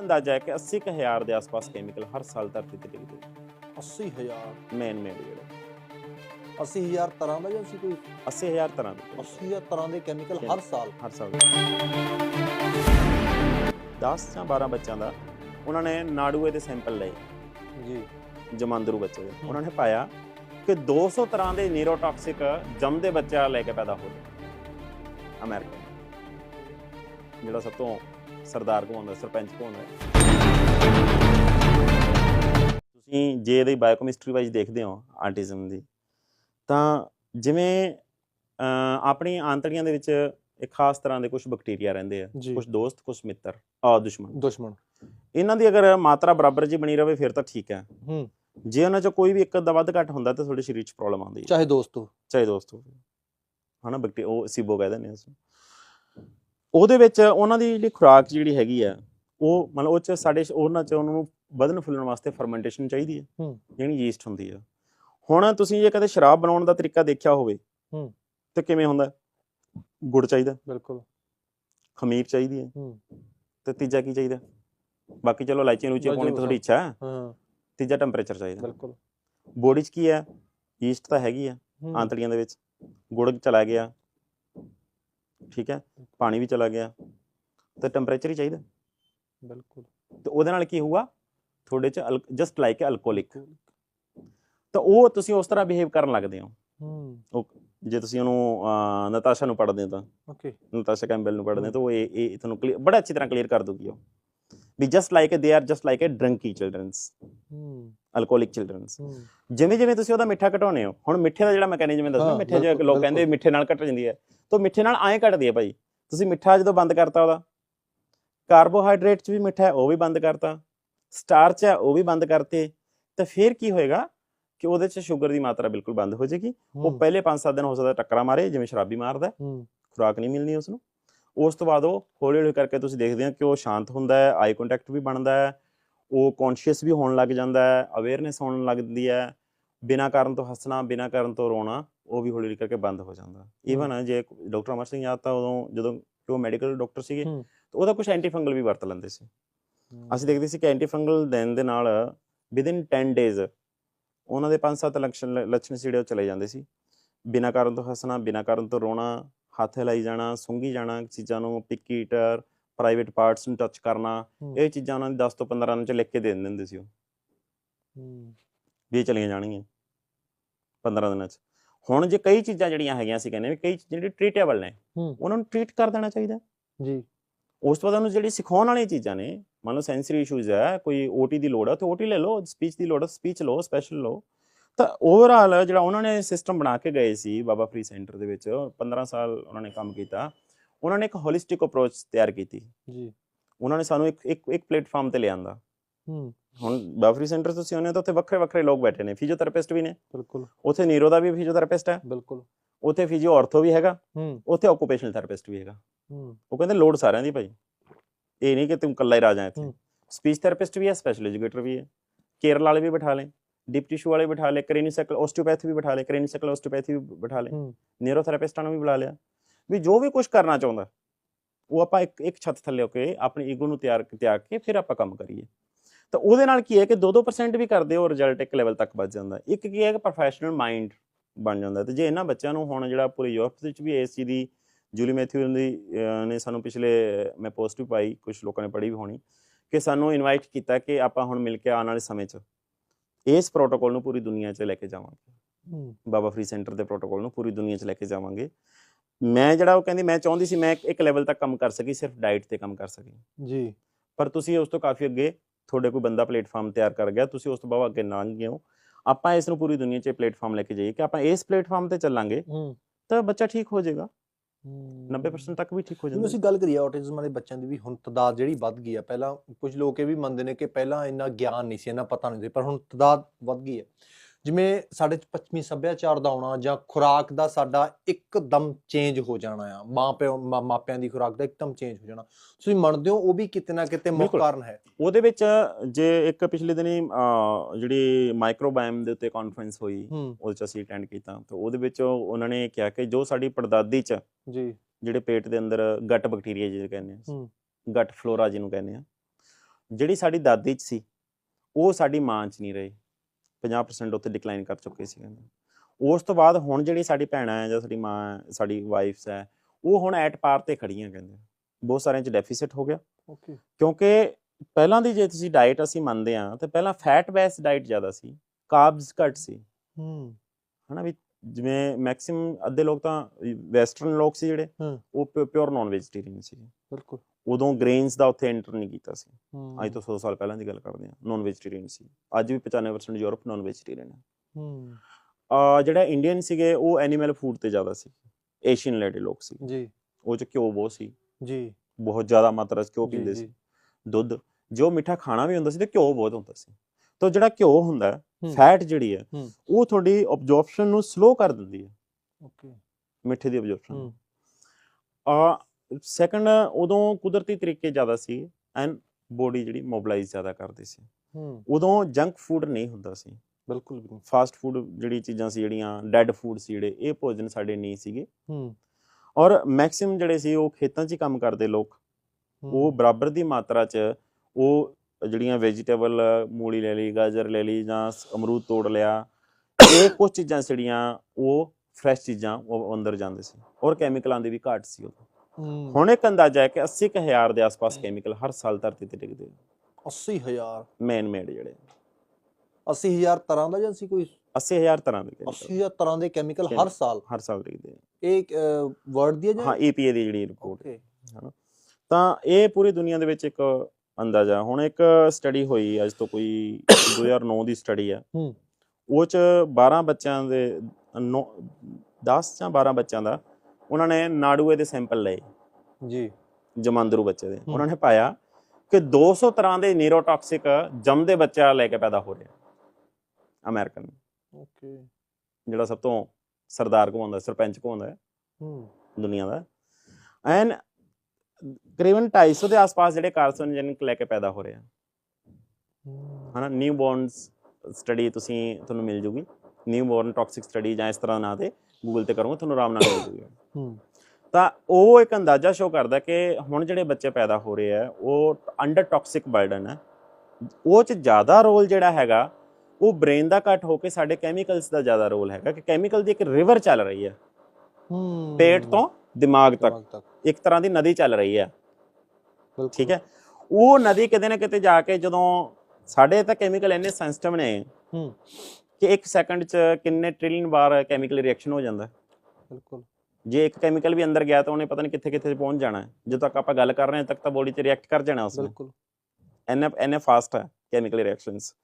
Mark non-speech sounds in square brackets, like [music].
ਅੰਦਾਜ਼ਾ ਹੈ ਕਿ 80000 ਦੇ ਆਸ-ਪਾਸ ਕੈਮੀਕਲ ਹਰ ਸਾਲ ਧਰਤੀ ਤੇ ਡਿੱਗਦੇ 80000 ਮੇਨ ਮੇਨ ਜਿਹੜੇ। 80000 ਤਰ੍ਹਾਂ ਦਾ ਜਾਂ ਸੀ ਕੋਈ 80000 ਤਰ੍ਹਾਂ ਦੇ। 80000 ਤਰ੍ਹਾਂ ਦੇ ਕੈਮੀਕਲ ਹਰ ਸਾਲ? ਹਰ ਸਾਲ 10 ਜਾਂ 12 ਬੱਚਿਆਂ ਦਾ ਉਹਨਾਂ ਨੇ ਨਾੜੂਏ ਦੇ ਸੈਂਪਲ ਲਏ। ਜੀ। ਜਮਾਂਦਰੂ ਬੱਚੇ ਦੇ। ਉਹਨਾਂ ਨੇ ਪਾਇਆ ਕਿ 200 ਤਰ੍ਹਾਂ ਦੇ ਨਿਊਰੋਟਾਕਸਿਕ ਜੰਮਦੇ ਬੱਚਾ ਲੈ ਕੇ ਪੈਦਾ ਹੋ ਰਹੇ ਅਮਰੀਕਾ। ਜਿਹੜਾ ਸਭ ਤੋਂ ਸਰਦਾਰ ਕਹਾਉਂਦਾ ਸਰਪੰਚ ਕਹਾਉਂਦਾ ਤੁਸੀਂ ਜੇ ਇਹਦੀ ਬਾਇਓਕੈਮਿਸਟਰੀ ਵਾਈਜ਼ ਦੇਖਦੇ ਹੋ ਆਰਟਿਜ਼ਮ ਦੀ ਤਾਂ ਜਿਵੇਂ ਆਪਣੀ ਆਂਤੜੀਆਂ ਦੇ ਵਿੱਚ ਇੱਕ ਖਾਸ ਤਰ੍ਹਾਂ ਦੇ ਕੁਝ ਬੈਕਟੀਰੀਆ ਰਹਿੰਦੇ ਆ ਕੁਝ ਦੋਸਤ ਕੁਝ ਮਿੱਤਰ ਆ ਦੁਸ਼ਮਣ। ਦੁਸ਼ਮਣ। ਇਹਨਾਂ ਦੀ ਅਗਰ ਮਾਤਰਾ ਬਰਾਬਰ ਜੀ ਬਣੀ ਰਵੇ ਫਿਰ ਤਾਂ ਠੀਕ ਹੈ। ਹੂੰ। ਜੇ ਉਹਨਾਂ ਚ ਕੋਈ ਵੀ ਇੱਕ ਅੱਧਾ ਵੱਧ ਘੱਟ ਹੁੰਦਾ ਤਾਂ ਤੁਹਾਡੇ ਸਰੀਰ 'ਚ ਪ੍ਰੋਬਲਮ ਆਉਂਦੀ ਹੈ। ਚਾਹੇ ਦੋਸਤੋ ਚਾਹੇ ਦੋਸਤ ਹਨਾ ਬੈਕਟੀ ਉਹ ਸਿਬੋ ਕਹਿੰਦੇ ਨੇ ਉਸ ਨੂੰ। ਉਹਦੇ ਵਿੱਚ ਉਹਨਾਂ ਦੀ ਜਿਹੜੀ ਖੁਰਾਕ ਜਿਹੜੀ ਹੈਗੀ ਆ ਉਹ ਮਤਲਬ ਉਹ ਚ ਸਾਡੇ ਉਹਨਾਂ ਚ ਉਹਨਾਂ ਨੂੰ ਵਧਣ ਫੁੱਲਣ ਵਾਸਤੇ ਫਰਮੈਂਟੇਸ਼ਨ ਚਾਹੀਦੀ ਹੈ ਹੂੰ। ਜਿਹੜੀ ਯੀਸਟ ਹੁੰਦੀ ਆ। ਹੁਣ ਤੁਸੀਂ ਜੇ ਕਦੇ ਸ਼ਰਾਬ ਬਣਾਉਣ ਦਾ ਤਰੀਕਾ ਦੇਖਿਆ ਹੋਵੇ ਹੂੰ। ਤੇ ਕਿਵੇਂ ਹੁੰਦਾ? ਗੁੜ ਚਾਹੀਦਾ। ਬਿਲਕੁਲ। ਖਮੀਰ ਚਾਹੀਦੀ ਹੈ ਹੂੰ। ਤੇ ਤੀਜਾ ਕੀ ਚਾਹੀਦਾ? ਬਾਕੀ ਚਲੋ ਇਲਾਇਚੀਆਂ ਲੂਚੀਆਂ ਪਾਉਣੀ ਤੁਹਾਡੀ ਇੱਛਾ ਹੈ। ਹਾਂ। ਤੀਜਾ ਟੈਂਪਰੇਚਰ ਚਾਹੀਦਾ। ਬਿਲਕੁਲ। ਬੋਡੀ 'ਚ ਕੀ ਹੈ ਯੀਸਟ ਤਾਂ ਹੈਗੀ ਆ ਹੂੰ, ਆਂਤੜੀਆਂ ਦੇ ਵਿੱਚ। ਗੁੜ ਚਲਾ ਗਿਆ। ਠੀਕ ਹੈ ਪਾਣੀ ਵੀ ਚਲਾ ਗਿਆ ਤੇ ਟੈਂਪਰੇਚਰ ਹੀ ਚਾਹੀਦਾ। ਬਿਲਕੁਲ। ਤੇ ਉਹਦੇ ਨਾਲ ਕੀ ਹੋਊਗਾ? ਤੁਹਾਡੇ ਚ ਜਸਟ ਲਾਈਕ ਅਲਕੋਹਲਿਕ ਤਾਂ ਉਹ ਤੁਸੀਂ ਉਸ ਤਰ੍ਹਾਂ ਬਿਹੇਵ ਕਰਨ ਲੱਗਦੇ ਹੋ। ਹੂੰ। ਜੇ ਤੁਸੀਂ ਉਹਨੂੰ ਨਤਾਸ਼ਾ ਨੂੰ ਪੜ੍ਹਦੇ ਹੋ ਤਾਂ। ਓਕੇ। ਨਤਾਸ਼ਾ ਕੈਂਬਲ ਨੂੰ ਪੜ੍ਹਦੇ ਹੋ ਤਾਂ ਉਹ ਇਹ ਇਹ ਤੁਹਾਨੂੰ ਬੜਾ ਅੱਛੀ ਤਰ੍ਹਾਂ ਕਲੀਅਰ ਕਰ ਦੂਗੀ ਉਹ। We just like they are just like a drunky childrens ਹੂੰ। ਅਲਕੋਹਲਿਕ ਚਿਲਡਰਨਸ ਜਿਵੇਂ ਜਿਵੇਂ ਤੁਸੀਂ ਉਹਦਾ ਮਿੱਠਾ ਘਟਾਉਣੇ ਹੋ ਹੁਣ ਮਿੱਠੇ ਦਾ ਜਿਹੜਾ ਮੈਕੈਨਿਜ਼ਮ ਹੈ ਦੱਸਣਾ ਹਾਂ, ਮਿੱਠੇ ਜੇ ਬਿਲਕੁਲ, ਲੋਕ ਕਹਿੰਦੇ। ਮਿੱਠੇ ਨਾਲ ਘਟ ਜਾਂਦੀ ਹੈ। ਤਾਂ ਮਿੱਠੇ ਨਾਲ ਐਂ ਘਟਦੀ ਹੈ ਭਾਈ। ਤੁਸੀਂ ਮਿੱਠਾ ਜਦੋਂ ਬੰਦ ਕਰਤਾ ਉਹਦਾ ਕਾਰਬੋਹਾਈਡਰੇਟ ਚ ਵੀ ਮਿੱਠਾ ਹੈ ਉਹ ਵੀ ਬੰਦ ਕਰਤਾ। ਸਟਾਰਚ ਹੈ ਉਹ ਵੀ ਬੰਦ ਕਰਤੇ। ਤਾਂ ਫਿਰ ਕੀ ਹੋਏਗਾ ਕਿ ਉਹਦੇ ਚ ਸ਼ੂਗਰ ਦੀ ਮਾਤਰਾ ਬਿਲਕੁਲ ਬੰਦ ਹੋ ਜਾਏਗੀ। ਉਹ ਪਹਿਲੇ 5-7 ਦਿਨ ਹੋ ਸਕਦਾ ਟੱਕਰਾ ਮਾਰੇ ਜਿਵੇਂ ਸ਼ਰਾਬੀ ਮਾਰਦਾ ਖੁਰਾਕ ਨਹੀਂ ਮਿਲਣੀ ਉਸ ਨੂੰ ਉਸ ਤੋਂ ਬਾਅਦ ਉਹ ਹੌਲੀ ਹੌਲੀ ਕਰਕੇ ਤੁਸੀਂ ਦੇਖਦੇ ਹੋ ਕਿ ਉਹ ਸ਼ਾਂਤ ਹੁੰਦਾ ਹੈ ਆਈ ਕੰਟੈਕਟ ਵੀ ਬਣਦਾ ਹੈ ਉਹ ਕੌਨਸ਼ੀਅਸ ਵੀ ਹੋਣ ਲੱਗ ਜਾਂਦਾ ਹੈ ਅਵੇਅਰਨੈਸ ਹੋਣ ਲੱਗਦੀ ਹੈ ਬਿਨਾਂ ਕਾਰਨ ਤੋਂ ਹੱਸਣਾ ਬਿਨਾਂ ਕਾਰਨ ਤੋਂ ਰੋਣਾ ਉਹ ਵੀ ਹੌਲੀ ਹੌਲੀ ਕਰਕੇ ਬੰਦ ਹੋ ਜਾਂਦਾ। ਈਵਨ ਜੇ ਡਾਕਟਰ ਅਮਰ ਸਿੰਘ ਯਾਦ ਤਾਂ ਉਦੋਂ ਜਦੋਂ ਕਿ ਉਹ ਮੈਡੀਕਲ ਡਾਕਟਰ ਸੀਗੇ। ਤਾਂ ਉਹਦਾ ਕੁਝ ਐਂਟੀ ਫੰਗਲ ਵੀ ਵਰਤ ਲੈਂਦੇ ਸੀ। ਅਸੀਂ ਦੇਖਦੇ ਸੀ ਕਿ ਐਂਟੀ ਫੰਗਲ ਦੇਣ ਦੇ ਨਾਲ ਵਿਦਿਨ 10 ਡੇਜ਼ ਉਹਨਾਂ ਦੇ 5-7 ਲੱਛਣ ਲੱਛਣ ਉਹ ਚਲੇ ਜਾਂਦੇ ਸੀ। ਬਿਨਾਂ ਕਾਰਨ ਤੋਂ ਹੱਸਣਾ ਬਿਨਾਂ ਕਾਰਨ ਤੋਂ ਰੋਣਾ ਹੱਥ ਹਿਲਾਈ ਜਾਣਾ ਸੁੰਘੀ ਜਾਣਾ ਚੀਜ਼ਾਂ ਨੂੰ ਪਿੱਕੀ ਈਟਰ ਪ੍ਰਾਈਵੇਟ ਪਾਰਟਸ ਨੂੰ ਟੱਚ ਕਰਨਾ। ਇਹ ਚੀਜ਼ਾਂ ਉਹਨਾਂ ਦੀ 10 ਤੋਂ 15 ਦਿਨ ਚ ਲਿਖ ਕੇ ਦੇ ਦਿੰਦੇ ਹੁੰਦੇ ਸੀ ਉਹ। ਹੂੰ। ਵੀ ਚਲੀਆਂ ਜਾਣਗੀਆਂ 15 ਦਿਨਾਂ ਚ। ਹੁਣ ਜੇ ਕਈ ਚੀਜ਼ਾਂ ਜਿਹੜੀਆਂ ਹੈਗੀਆਂ ਸੀ ਕਹਿੰਦੇ ਵੀ ਕਈ ਜਿਹੜੀ ਟ੍ਰੀਟੇਬਲ ਨੇ। ਉਹਨਾਂ ਨੂੰ ਟ੍ਰੀਟ ਕਰ ਦੇਣਾ ਚਾਹੀਦਾ। ਜੀ। ਉਸ ਤੋਂ ਬਾਅਦ ਉਹਨੂੰ ਜਿਹੜੀ ਸਿਖਾਉਣ ਵਾਲੀਆਂ ਚੀਜ਼ਾਂ ਨੇ ਮੰਨ ਲਓ ਸੈਂਸਰੀ ਇਸ਼ੂਜ਼ ਹੈ ਕੋਈ ਓਟੀ ਦੀ ਲੋੜ ਹੈ ਤੇ ਓਟੀ ਲੈ ਲਓ ਸਪੀਚ ਦੀ ਲੋੜ ਹੈ ਸਪੀਚ ਲਓ ਸਪੈਸ਼ਲ ਲਓ। ਤਾਂ ਓਵਰਆਲ ਜਿਹੜਾ ਉਹਨਾਂ ਨੇ ਸਿਸਟਮ ਬਣਾ ਕੇ ਗਏ ਸੀ ਬਾਬਾ ਫ੍ਰੀ ਸੈਂਟਰ ਦੇ ਵਿੱਚ 15 ਸਾਲ ਉਹਨਾਂ ਨੇ ਕੰਮ ਕੀਤਾ ਉਹਨਾਂ ਨੇ ਇੱਕ ਹੋਲਿਸਟਿਕ ਅਪਰੋਚ ਤਿਆਰ ਕੀਤੀ। ਜੀ। ਉਹਨਾਂ ਨੇ ਸਾਨੂੰ ਇੱਕ ਇੱਕ ਇੱਕ ਪਲੇਟਫਾਰਮ ਤੇ ਲਿਆਂਦਾ। ਹੂੰ। ਹੁਣ ਬਾਬਾ ਫ੍ਰੀ ਸੈਂਟਰ ਤੁਸੀਂ ਆਉਂਦੇ ਤਾਂ ਉੱਥੇ ਵੱਖਰੇ ਵੱਖਰੇ ਲੋਕ ਬੈਠੇ ਨੇ। ਫਿਜ਼ੀਓਥੈਰੇਪਿਸਟ ਵੀ ਨੇ। ਬਿਲਕੁਲ। ਉੱਥੇ ਨੀਰੋ ਦਾ ਵੀ ਫਿਜ਼ੀਓਥੈਰੇਪਿਸਟ ਹੈ। ਬਿਲਕੁਲ। ਉੱਥੇ ਫਿਜ਼ੀਓ ਆਰਥੋ ਵੀ ਹੈਗਾ। ਹੂੰ। ਉੱਥੇ ਆਕੂਪੇਸ਼ਨਲ ਥੈਰੇਪਿਸਟ ਵੀ ਹੈਗਾ। ਹੂੰ। ਉਹ ਕਹਿੰਦੇ ਲੋੜ ਸਾਰਿਆਂ ਦੀ ਭਾਈ। ਇਹ ਨਹੀਂ ਕਿ ਤੂੰ ਇਕੱਲਾ ਹੀ ਰਾਜਾ ਇੱਥੇ। ਸਪੀਚ ਥੈਰੇਪਿਸਟ ਵੀ ਹੈ ਸਪੈਸ਼ਲ ਐਜੂਕੇਟਰ ਵੀ ਹੈ। ਕੇਰਲ ਵਾਲੇ ਵੀ ਬਿਠਾ ਲੈ ਡੀਪ ਟਿਸ਼ੂ ਵਾਲੇ ਬਿਠਾ ਲੈ ਕ੍ਰੇਨੀਸੈਕਲ ਓਸਟੀਓਪੈਥੀ ਵੀ ਬਿਠਾ ਲੈ ਕ੍ਰੇਨੀਸੈਕਲ ਓਸਟੀਓਪੈਥੀ ਵੀ ਬਿਠਾ ਲੈ ਹੂੰ। ਨਿਊਰੋਥੈਰੇਪਿਸਟਾਂ ਨੂੰ ਵੀ ਬੁਲਾ ਲਿਆ ਵੀ ਜੋ ਵੀ ਕੁਝ ਕਰਨਾ ਚਾਹੁੰਦਾ ਉਹ ਆਪਾਂ ਇੱਕ ਇੱਕ ਛੱਤ ਥੱਲੇ ਹੋ ਕੇ ਆਪਣੀ ਈਗੋ ਨੂੰ ਤਿਆਰ ਤਿਆਗ ਕੇ ਫਿਰ ਆਪਾਂ ਕੰਮ ਕਰੀਏ। ਤਾਂ ਉਹਦੇ ਨਾਲ ਕੀ ਹੈ ਕਿ 2-2% ਵੀ ਕਰਦੇ ਹੋ ਰਿਜ਼ਲਟ ਇੱਕ ਲੈਵਲ ਤੱਕ ਵੱਧ ਜਾਂਦਾ। ਇੱਕ ਕੀ ਹੈ ਕਿ ਪ੍ਰੋਫੈਸ਼ਨਲ ਮਾਈਂਡ ਬਣ ਜਾਂਦਾ ਤੇ ਜੇ ਇਹਨਾਂ ਬੱਚਿਆਂ ਨੂੰ ਹੁਣ ਜਿਹੜਾ ਪੂਰੇ ਯੂਰਪ ਵਿੱਚ ਵੀ ਚੀਜ਼ ਦੀ ਜੂਲੀ ਮੈਥਿਊ ਦੀ ਨੇ ਸਾਨੂੰ ਪਿਛਲੇ ਮੈਂ ਪੋਸਟ ਵੀ ਪਾਈ ਕੁਝ ਲੋਕਾਂ ਨੇ ਪੜ੍ਹੀ ਵੀ ਹੋਣੀ ਕਿ ਸਾਨੂੰ ਇਨਵਾਈਟ ਕੀਤਾ ਕਿ ਆਪਾਂ ਹੁਣ ਮਿਲ ਕੇ ਆਉਣ ਵਾਲੇ ਸਮੇਂ 'ਚ ਇਸ ਪ੍ਰੋਟੋਕੋਲ ਨੂੰ ਪੂਰੀ ਦੁਨੀਆ 'ਚ ਲੈ ਕੇ ਜਾਵਾਂਗੇ। ਹੂੰ। ਬਾਬਾ ਫ੍ਰੀ ਸੈਂਟਰ ਦੇ ਪ੍ਰੋਟੋਕੋਲ ਨੂੰ ਪੂਰੀ ਦੁਨੀਆ 'ਚ ਲੈ ਕੇ ਜਾਵਾਂਗੇ। ਮੈਂ ਜਿਹੜਾ ਉਹ ਕਹਿੰਦੀ ਮੈਂ ਚਾਹੁੰਦੀ ਸੀ ਮੈਂ ਇੱਕ- ਲੈਵਲ ਤੱਕ ਕੰਮ ਕਰ ਸਕੀ ਸਿਰਫ ਡਾਈਟ ਤੇ ਕੰਮ ਕਰ ਸਕੀ। ਜੀ। ਪਰ ਤੁਸੀਂ ਉਸ ਤੋਂ ਕਾਫੀ ਅੱਗੇ ਤੁਹਾਡੇ ਕੋਈ ਬੰਦਾ ਪਲੇਟਫਾਰਮ ਤਿਆਰ ਕਰ ਗਿਆ ਤੁਸੀਂ ਉਸ ਤੋਂ ਬਾਅਦ ਅੱਗੇ ਲੰਘ ਗਏ ਹੋ ਆਪਾਂ ਇਸ ਨੂੰ ਪੂਰੀ ਦੁਨੀਆ 'ਚ ਪਲੇਟਫਾਰਮ ਲੈ ਕੇ ਜਾਈਏ ਕਿ ਆਪਾਂ ਇਸ ਪਲੇਟਫਾਰਮ ਤੇ ਚੱਲਾਂਗੇ ਹੂੰ। ਤਾਂ ਬੱਚਾ ਠੀਕ ਹੋ ਜਾਏਗਾ। 90% ਤੱਕ ਵੀ ਠੀਕ ਹੋ ਜਿਵੇਂ ਜਾਂਦਾ ਅਸੀਂ ਗੱਲ ਕਰੀਏ ਆਟਿਜ਼ਮ ਵਾਲੇ ਬੱਚਿਆਂ ਦੀ ਵੀ ਹੁਣ ਤਦਾਦ ਜਿਹੜੀ ਵੱਧ ਗਈ ਆ ਪਹਿਲਾਂ ਕੁਝ ਲੋਕ ਇਹ ਵੀ ਮੰਨਦੇ ਨੇ ਕਿ ਪਹਿਲਾਂ ਇੰਨਾ ਗਿਆਨ ਨਹੀਂ ਸੀ ਇੰਨਾ ਪਤਾ ਨਹੀਂ ਸੀ ਪਰ ਹੁਣ ਤਦਾਦ ਵੱਧ ਗਈ ਹੈ ਜਿਵੇਂ ਸਾਡੇ ਪੱਛਮੀ ਸੱਭਿਆਚਾਰ ਦਾ ਆਉਣਾ ਜਾਂ ਖੁਰਾਕ ਦਾ ਸਾਡਾ ਇੱਕਦਮ ਚੇਂਜ ਹੋ ਜਾਣਾ ਆ ਮਾਂ ਪਿਓ ਮਾ- ਮਾਪਿਆਂ ਦੀ ਖੁਰਾਕ ਦਾ ਇੱਕਦਮ ਚੇਂਜ ਹੋ ਜਾਣਾ। ਤੁਸੀਂ ਮੰਨਦੇ ਹੋ ਉਹ ਵੀ ਕਿਤੇ ਨਾ ਕਿਤੇ ਮੁੱਖ। ਕਾਰਨ ਹੈ? ਉਹਦੇ ਵਿੱਚ ਜੇ ਇੱਕ ਪਿਛਲੇ ਦਿਨੀ ਜਿਹੜੀ ਮਾਈਕਰੋਬਾਇਮ ਦੇ ਉੱਤੇ ਕਾਨਫਰੰਸ ਹੋਈ ਉਹਦੇ ਚ ਅਸੀਂ ਅਟੈਂਡ ਕੀਤਾ ਤਾਂ ਉਹਦੇ ਵਿੱਚ ਉਹ- ਉਹਨਾਂ ਨੇ ਕਿਹਾ ਕਿ ਜੋ ਸਾਡੀ ਪੜਦਾਦੀ ਚ ਜੀ। ਜਿਹੜੇ ਪੇਟ ਦੇ ਅੰਦਰ ਗਟ ਬੈਕਟੀਰੀਆ ਜਿਹਨੂੰ ਕਹਿੰਦੇ ਆ। ਗਟ ਫਲੋਰਾ ਜਿਹਨੂੰ ਕਹਿੰਦੇ ਆ ਜਿਹੜੀ ਸਾਡੀ ਦਾਦੀ 'ਚ ਸੀ ਉਹ ਸਾਡੀ ਮਾਂ 'ਚ ਨਹੀਂ ਰਹੀ। 50% ਉੱਥੇ ਡਿਕਲਾਈਨ ਕਰ ਚੁੱਕੇ ਸੀ ਕਹਿੰਦੇ ਉਸ ਤੋਂ ਬਾਅਦ ਹੁਣ ਜਿਹੜੀ ਸਾਡੀ ਭੈਣਾਂ ਹੈ ਜਾਂ ਸਾਡੀ ਮਾਂ ਸਾਡੀ ਵਾਈਫਸ ਹੈ ਉਹ ਹੁਣ ਐਟ ਪਾਰ ਤੇ ਖੜੀਆਂ ਕਹਿੰਦੇ ਬਹੁਤ ਸਾਰਿਆਂ 'ਚ ਡੈਫੀਸਿਟ ਹੋ ਗਿਆ। ਓਕੇ ਕਿਉਂਕਿ ਪਹਿਲਾਂ ਦੀ ਜੇ ਤੁਸੀਂ ਡਾਈਟ ਅਸੀਂ ਮੰਨਦੇ ਆ ਤੇ ਪਹਿਲਾਂ ਫੈਟ ਬੇਸਡ ਡਾਈਟ ਜ਼ਿਆਦਾ ਸੀ ਕਾਰਬਸ ਘੱਟ ਸੀ। ਹੂੰ। ਹਨਾ ਵੀ ਜਿਵੇਂ ਮੈਕਸਿਮਮ ਅੱਧੇ ਲੋਕ ਤਾਂ ਵੈਸਟਰਨ ਲੋਕ ਸੀ ਜਿਹੜੇ। ਉਹ ਪਿਓਰ ਨਾਨ ਵੈਜੀਟੇਰੀਅਨ ਸੀ। ਬਿਲਕੁਲ। ਉਦੋਂ ਗ੍ਰੇਨਸ ਦਾ ਉੱਥੇ ਐਂਟਰ ਨਹੀਂ ਕੀਤਾ ਸੀ। ਅੱਜ ਤੋਂ 100 ਸਾਲ ਪਹਿਲਾਂ ਦੀ ਗੱਲ ਕਰਦੇ ਆ ਨਾਨ ਵੈਜੀਟੇਰੀਅਨ ਸੀ। ਅੱਜ ਵੀ 95% ਯੂਰਪ ਨਾਨ ਵੈਜੀਟੇਰੀਅਨ ਹੈ। ਹੂੰ। ਆ ਜਿਹੜਾ ਇੰਡੀਅਨ ਸੀਗੇ ਉਹ ਐਨੀਮਲ ਫੂਡ ਤੇ ਜ਼ਿਆਦਾ ਸੀ। ਏਸ਼ੀਅਨ ਲੈਡੇ ਲੋਕ ਸੀ। ਜੀ। ਉਹ ਚ ਘਿਓ ਬਹੁਤ ਸੀ। ਜੀ। ਬਹੁਤ ਜ਼ਿਆਦਾ ਮਾਤਰਾ ਚ ਘਿਓ ਪੀਂਦੇ। ਸੀ। ਦੁੱਧ ਜੋ ਮਿੱਠਾ ਖਾਣਾ ਵੀ ਹੁੰਦਾ ਸੀ ਤੇ ਘਿਓ ਬਹੁਤ ਹੁੰਦਾ ਸੀ। ਤਾਂ ਜਿਹੜਾ ਘਿਓ ਹੁੰਦਾ। ਫੈਟ ਜਿਹੜੀ ਹੈ। ਉਹ ਤੁਹਾਡੀ ਅਬਜ਼ੌਰਪਸ਼ਨ ਨੂੰ ਸਲੋ ਕਰ ਦਿੰਦੀ ਹੈ। ਓਕੇ। ਮਿੱਠੇ ਦੀ ਅਬਜ਼ੌਰਪਸ਼ਨ ਆ ਸੈਕੰਡ ਉਦੋਂ ਕੁਦਰਤੀ ਤਰੀਕੇ ਜ਼ਿਆਦਾ ਸੀ ਐਂਡ ਬੋਡੀ ਜਿਹੜੀ ਮੋਬਿਲਾਈਜ਼ ਜ਼ਿਆਦਾ ਕਰਦੀ ਸੀ। ਉਦੋਂ ਜੰਕ ਫੂਡ ਨਹੀਂ ਹੁੰਦਾ ਸੀ। ਬਿਲਕੁਲ ਵੀ ਨਹੀਂ। ਫਾਸਟ ਫੂਡ ਜਿਹੜੀ ਚੀਜ਼ਾਂ ਸੀ ਜਿਹੜੀਆਂ ਡੈਡ ਫੂਡ ਸੀ ਜਿਹੜੇ ਇਹ ਭੋਜਨ ਸਾਡੇ ਨਹੀਂ ਸੀਗੇ। ਹੂੰ। ਔਰ ਮੈਕਸਿਮਮ ਜਿਹੜੇ ਸੀ ਉਹ ਖੇਤਾਂ 'ਚ ਹੀ ਕੰਮ ਕਰਦੇ ਲੋਕ। ਉਹ ਬਰਾਬਰ ਦੀ ਮਾਤਰਾ 'ਚ ਉਹ ਜਿਹੜੀਆਂ ਵੈਜੀਟੇਬਲ ਮੂਲੀ ਲੈ ਲਈ ਗਾਜਰ ਲੈ ਲਈ ਜਾਂ ਅਮਰੂਦ ਤੋੜ ਲਿਆ ਇਹ ਕੁਝ ਚੀਜ਼ਾਂ ਜਿਹੜੀਆਂ ਉਹ ਫਰੈਸ਼ ਚੀਜ਼ਾਂ ਉਹ ਅੰਦਰ ਜਾਂਦੇ ਸੀ ਔਰ ਕੈਮੀਕਲਾਂ ਦੀ ਵੀ ਘਾਟ ਸੀ ਉਦੋਂ। ਹੂੰ। ਹੁਣ ਇੱਕ ਅੰਦਾਜ਼ਾ ਹੈ ਕਿ 80000 ਦੇ ਆਸ-ਪਾਸ ਕੈਮੀਕਲ ਹਰ ਸਾਲ ਧਰਤੀ ਤੇ ਡਿੱਗਦੇ 80000 ਮੇਨ ਮੇਡ ਜਿਹੜੇ। 80000 ਤਰ੍ਹਾਂ ਦਾ ਜਾਂ ਸੀ ਕੋਈ? 80000 ਤਰ੍ਹਾਂ ਦੇ chemical 80000 ਤਰ੍ਹਾਂ ਦੇ ਕੈਮੀਕਲ ਹਰ। ਸਾਲ? ਹਰ ਸਾਲ ਡਿੱਗਦੇ। ਇਹ ਵਰਡ ਦੀ ਹੈ ਜਾਂ? ਹਾਂ ਈਪੀਏ ਦੀ ਜਿਹੜੀ ਰਿਪੋਰਟ ਓਕੇ ਤਾਂ ਇਹ ਪੂਰੀ ਦੁਨੀਆ ਦੇ ਵਿੱਚ ਇੱਕ ਅੰਦਾਜ਼ਾ। ਹੁਣ ਇੱਕ ਸਟੱਡੀ ਹੋਈ ਅੱਜ ਤੋਂ ਕੋਈ [coughs] 2009 ਦੀ ਸਟੱਡੀ ਆ ਹੂੰ। ਉਹ ਚ 12 ਬੱਚਿਆਂ ਦੇ 10 ਜਾਂ 12 ਬੱਚਿਆਂ ਦਾ ਉਹਨਾਂ ਨੇ ਨਾੜੂਏ ਦੇ ਸੈਂਪਲ ਲਏ। ਜੀ। ਜਮਾਂਦਰੂ ਬੱਚੇ ਦੇ। ਉਹਨਾਂ ਨੇ ਪਾਇਆ ਕਿ 200 ਤਰ੍ਹਾਂ ਦੇ ਨਿਊਰੋਟਾਕਸਿਕ ਜੰਮਦੇ ਬੱਚਾ ਲੈ ਕੇ ਪੈਦਾ ਹੋ ਰਿਹਾ। American okay. ਜਿਹੜਾ ਸਭ ਤੋਂ ਸਰਦਾਰ ਘੁਮਾਉਂਦਾ ਸਰਪੰਚ ਹੈ। ਹੂੰ। ਦੁਨੀਆ ਦਾ। ਐਨ ਕਰੀਬਨ 250 ਦੇ ਆਸ-ਪਾਸ ਜਿਹੜੇ ਕਾਰਸੋਜੈਨਿਕ ਲੈ ਕੇ ਪੈਦਾ ਹੋ ਰਹੇ ਆ। ਹੂੰ, ਹਨਾ ਨਿਊ ਬੋਰਨਸ ਸਟੱਡੀ ਤੁਸੀਂ ਤੁਹਾਨੂੰ ਮਿਲ ਜੂਗੀ। ਨਿਊ ਬੋਰਨ ਟਾਕਸਿਕ ਸਟੱਡੀ ਜਾਂ ਇਸ ਤਰ੍ਹਾਂ ਨਾਂ ਤੇ ਗੂਗਲ ਤੇ ਕਰੋਗੇ ਤੁਹਾਨੂੰ ਆਰਾਮ ਨਾਲ ਮਿਲ ਜੂਗੀ। ਹੂੰ। ਤਾਂ ਉਹ ਇੱਕ ਅੰਦਾਜ਼ਾ ਸ਼ੋ ਕਰਦਾ ਕਿ ਹੁਣ ਜਿਹੜੇ ਬੱਚੇ ਪੈਦਾ ਹੋ ਰਹੇ ਆ ਉਹ ਅੰਡਰ ਟਾਕਸਿਕ ਬਰਡਨ ਹੈ ਉਹ ਚ ਜ਼ਿਆਦਾ ਰੋਲ ਜਿਹੜਾ ਹੈਗਾ ਉਹ ਬ੍ਰੇਨ ਦਾ ਘੱਟ ਹੋ ਕੇ ਸਾਡੇ ਕੈਮੀਕਲਸ ਦਾ ਜ਼ਿਆਦਾ ਰੋਲ ਹੈਗਾ ਕਿ ਕੈਮੀਕਲ ਦੀ ਇੱਕ ਰਿਵਰ ਚੱਲ ਰਹੀ ਹੈ ਹੂੰ। ਪੇਟ ਤੋਂ ਦਿਮਾਗ ਤੱਕ। ਇੱਕ ਤਰ੍ਹਾਂ ਦੀ ਨਦੀ ਚੱਲ ਰਹੀ ਹੈ ਠੀਕ ਹੈ? ਉਹ ਨਦੀ ਕਿਤੇ ਨਾ ਕਿਤੇ ਜਾ ਕੇ ਜਦੋਂ ਸਾਡੇ ਤਾਂ ਕੈਮੀਕਲ ਇੰਨੇ ਸੈਂਸਿਟਿਵ ਨੇ ਹੂੰ। ਕਿ 1 ਸੈਕਿੰਡ ਚ ਕਿੰਨੇ ਟ੍ਰਿਲੀਅਨ ਵਾਰ ਕੈਮੀਕਲ ਰਿਐਕਸ਼ਨ ਹੋ ਜਾਂਦਾ। ਬਿਲਕੁਲ। ਜੇ ਇੱਕ ਕੈਮੀਕਲ ਵੀ ਅੰਦਰ ਗਿਆ ਤਾਂ ਉਹਨੇ ਪਤਾ ਨਹੀਂ ਕਿੱਥੇ ਕਿੱਥੇ ਪਹੁੰਚ ਜਾਣਾ ਹੈ। ਜਦੋਂ ਤੱਕ ਆਪਾਂ ਗੱਲ ਕਰ ਰਹੇ ਹਾਂ ਤੱਕ ਤਾਂ ਬੋਡੀ 'ਚ ਰਿਐਕਟ ਕਰ ਜਾਣਾ ਉਸਨੇ। ਬਿਲਕੁਲ। ਐਨੇ ਐਨੇ ਫਾਸਟ ਹੈ ਕੈਮੀਕਲ ਰਿਐਕਸ਼ਨਸ